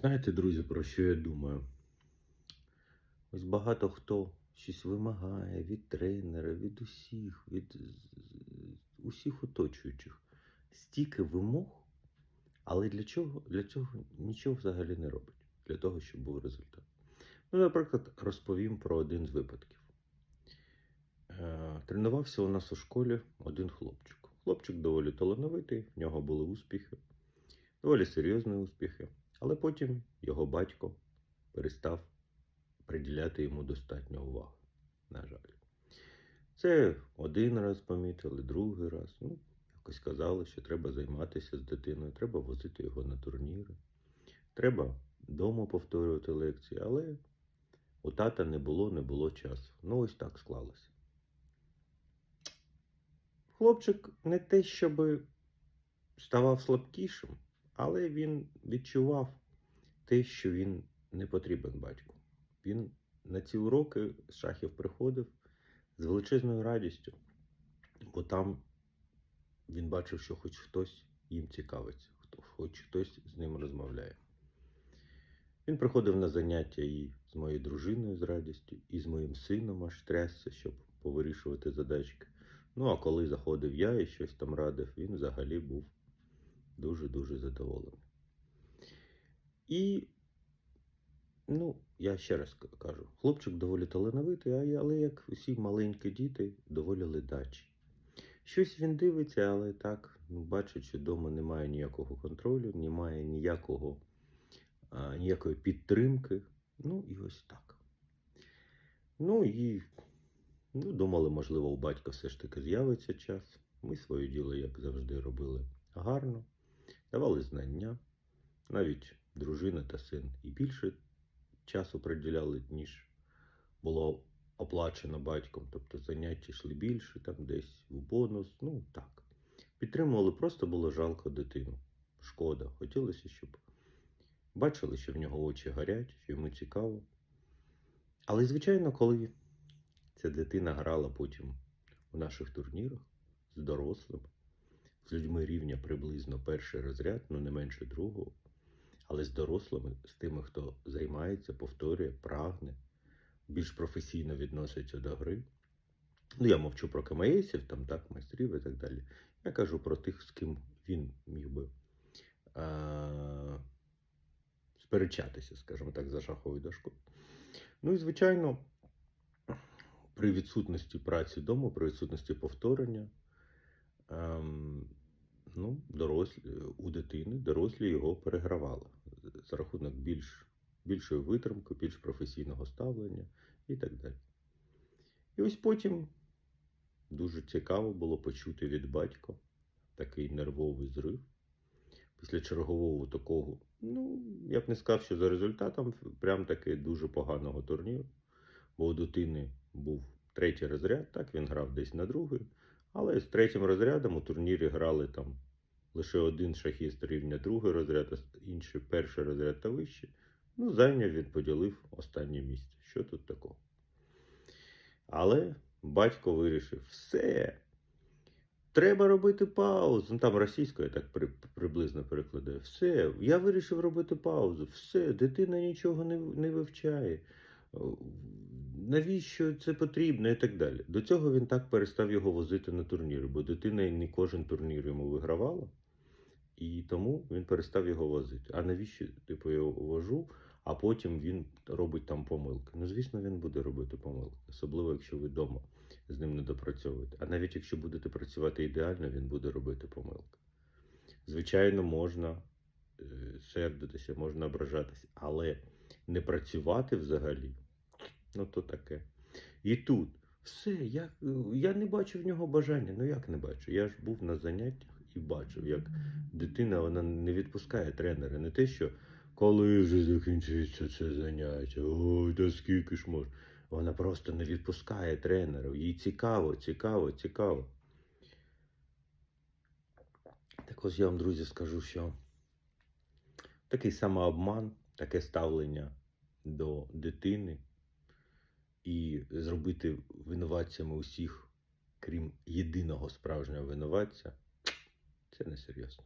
Знаєте, друзі, про що я думаю? Ось багато хто щось вимагає від тренера, від усіх, від усіх оточуючих. Стільки вимог, але для чого? Для цього нічого взагалі не робить, для того, щоб був результат. Ну, наприклад, розповім про один з випадків. Е, Тренувався у нас у школі один хлопчик. Хлопчик доволі талановитий, в нього були успіхи, доволі серйозні успіхи. Але потім його батько перестав приділяти йому достатньо уваги. На жаль. Це один раз помітили, другий раз. Ну, якось казали, що треба займатися з дитиною, треба возити його на турніри, треба вдома повторювати лекції, але у тата не було, не було часу. Ну, ось так склалося. Хлопчик не те, щоб ставав слабкішим, але він відчував те, що він не потрібен батьку. Він на ці уроки з шахів приходив з величезною радістю, бо там він бачив, що хоч хтось їм цікавиться, хоч хтось з ним розмовляє. Він приходив на заняття і з моєю дружиною з радістю, і з моїм сином аж трясся, щоб повирішувати задачки. Ну, а коли заходив я і щось там радив, він взагалі був дуже-дуже задоволений. І, ну, я ще раз кажу, хлопчик доволі талановитий, але як усі маленькі діти, доволі ледачі. Щось він дивиться, але так, ну, бачить, що вдома немає ніякого контролю, немає ніякого, а, ніякої підтримки. Ну, і ось так. Ну і ну, думали, можливо, у батька все ж таки з'явиться час. Ми своє діло, як завжди, робили гарно, давали знання. Навіть дружина та син і більше часу приділяли, ніж було оплачено батьком. Тобто заняття йшли більше, там десь в бонус. Ну так. Підтримували, просто було жалко дитину. Шкода. Хотілося, щоб бачили, що в нього очі горять, що йому цікаво. Але, звичайно, коли ця дитина грала потім у наших турнірах з дорослими, з людьми рівня приблизно перший розряд, ну не менше другого, але з дорослими, з тими, хто займається, повторює, прагне, більш професійно відноситься до гри. Ну, я мовчу про КМСів, там так, майстрів і так далі. Я кажу про тих, з ким він міг би а, сперечатися, скажімо так, за шаховою дошкою. Ну і звичайно, при відсутності праці вдома, при відсутності повторення, ну, дорослі, у дитини дорослі його перегравали за рахунок більш, більшої витримки, більш професійного ставлення і так далі. І ось потім дуже цікаво було почути від батька такий нервовий зрив. Після чергового такого, ну, я б не сказав, що за результатом прям таки дуже поганого турніру. Бо у дитини був третій розряд, так він грав десь на другий. Але з третім розрядом у турнірі грали там лише один шахіст рівня другий розряд, а інший перший розряд та вище. Ну, зайняв він поділив останнє місце. Що тут такого? Але батько вирішив: все. Треба робити паузу. Ну, там російською так при, приблизно перекладає. Все, я вирішив робити паузу. Все, дитина нічого не, не вивчає. Навіщо це потрібно і так далі. До цього він так перестав його возити на турніри, бо дитина не кожен турнір йому вигравала, і тому він перестав його возити. А навіщо типу, я його вожу, а потім він робить там помилки? Ну, звісно, він буде робити помилки, особливо якщо ви вдома з ним не допрацьовуєте. А навіть якщо будете працювати ідеально, він буде робити помилки. Звичайно, можна е, сердитися, можна ображатися, але не працювати взагалі, ну то таке. І тут все, я, я не бачу в нього бажання. Ну як не бачу? Я ж був на заняттях і бачив, як дитина вона не відпускає тренера. Не те, що коли вже закінчиться це заняття, ой, та скільки ж можна. Вона просто не відпускає тренера. Їй цікаво, цікаво, цікаво. Так ось я вам, друзі, скажу, що такий самообман, таке ставлення до дитини і зробити винуватцями усіх, крім єдиного справжнього винуватця, це несерйозно.